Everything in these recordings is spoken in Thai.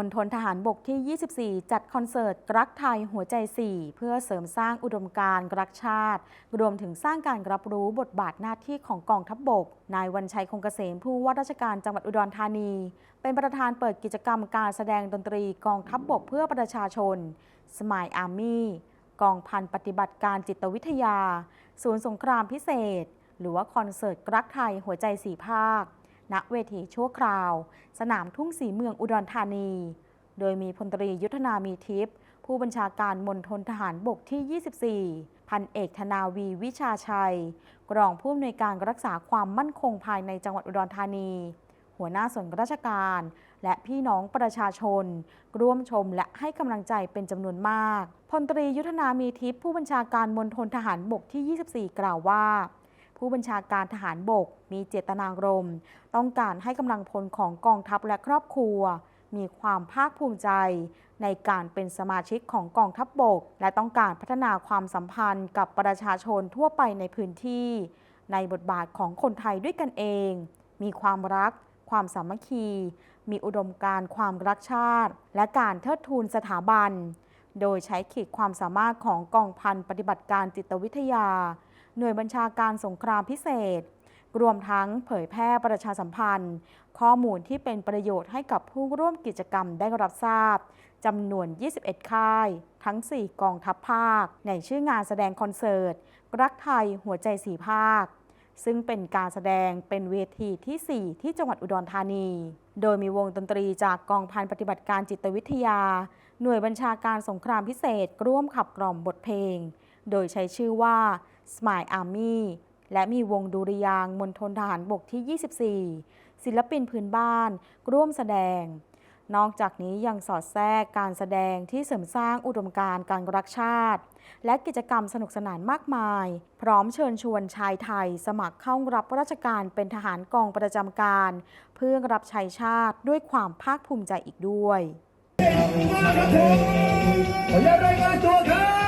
มณฑลทหารบกที่ 24 จัดคอนเสิร์ตรักไทยหัวใจ 4 เพื่อเสริมสร้างอุดมการณ์รักชาติ รวมถึงสร้างการรับรู้บทบาทหน้าที่ของกองทัพบบก นายวันชัยคงเกษมผู้ว่าราชการจังหวัดอุดรธานี เป็นประธานเปิดกิจกรรมการแสดงดนตรีกองทัพบบกเพื่อประชาชน สมายอาร์มี่ กองพันปฏิบัติการจิตวิทยา ศูนย์สงครามพิเศษ หรือว่าคอนเสิร์ตรักไทยหัวใจสีภาค ณเวทีชั่วคราว สนามทุ่งสีเมืองอุดรธานี โดยมีพลตรียุทธนามีทิพย์ผู้บัญชาการมณฑลทหารบกที่ 24 พันเอกธนาวีวิชาชัยรองผู้อำนวยการรักษาความมั่นคงภายในจังหวัดอุดรธานี หัวหน้าส่วนราชการ และพี่น้องประชาชน ร่วมชมและให้กำลังใจเป็นจำนวนมาก พลตรียุทธนามีทิพย์ผู้บัญชาการมณฑลทหารบกที่ 24 กล่าวว่า ผู้บัญชาการทหารบก มีเจตนารมณ์ ต้องการให้กำลังพลของกองทัพและครอบครัว มีความภาคภูมิใจ ในการเป็นสมาชิกของกองทัพบบก และต้องการพัฒนาความสัมพันธ์กับประชาชนทั่วไปในพื้นที่ ในบทบาทของคนไทยด้วยกันเอง มีความรัก ความสามัคคี มีอุดมการความรักชาติ และการเทิดทูนสถาบัน โดยใช้ขีดความสามารถของกองพันปฏิบัติการจิตวิทยา หน่วยบัญชาการสงครามพิเศษ รวมทั้งเผยแพร่ประชาสัมพันธ์ ข้อมูลที่เป็นประโยชน์ให้กับผู้ร่วมกิจกรรมได้รับทราบจำนวน 21 ค่าย ทั้ง 4 กองทัพภาค ในชื่องานแสดงคอนเสิร์ต รักไทยหัวใจสีภาค ซึ่งเป็นการแสดงเป็นเวทีที่ 4 ที่จังหวัดอุดรธานี โดยมีวงดนตรีจากกองพันปฏิบัติการจิตวิทยา หน่วยบัญชาการสงครามพิเศษ ร่วมขับกล่อมบทเพลง โดยใช้ชื่อว่า Smile Army และมีวงดุริยางมณฑลทหารบกที่ 24 ศิลปินพื้นบ้าน ร่วมแสดง นอกจากนี้ยังสอดแทรกการแสดงที่เสริมสร้างอุดมการณ์การรักชาติ และกิจกรรมสนุกสนานมากมาย พร้อมเชิญชวนชายไทย สมัครเข้ารับราชการเป็นทหารกองประจำการ เพื่อรับใช้ชาติด้วยความภาคภูมิใจอีกด้วยขออนุญาตรายงานตัวครับ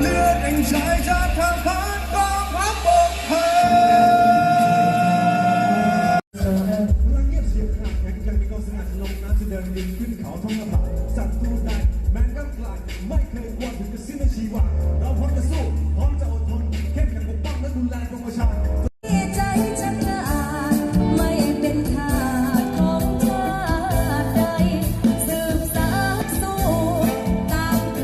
เลือดแห่งชายชาติทางพันกองทัพบกไทย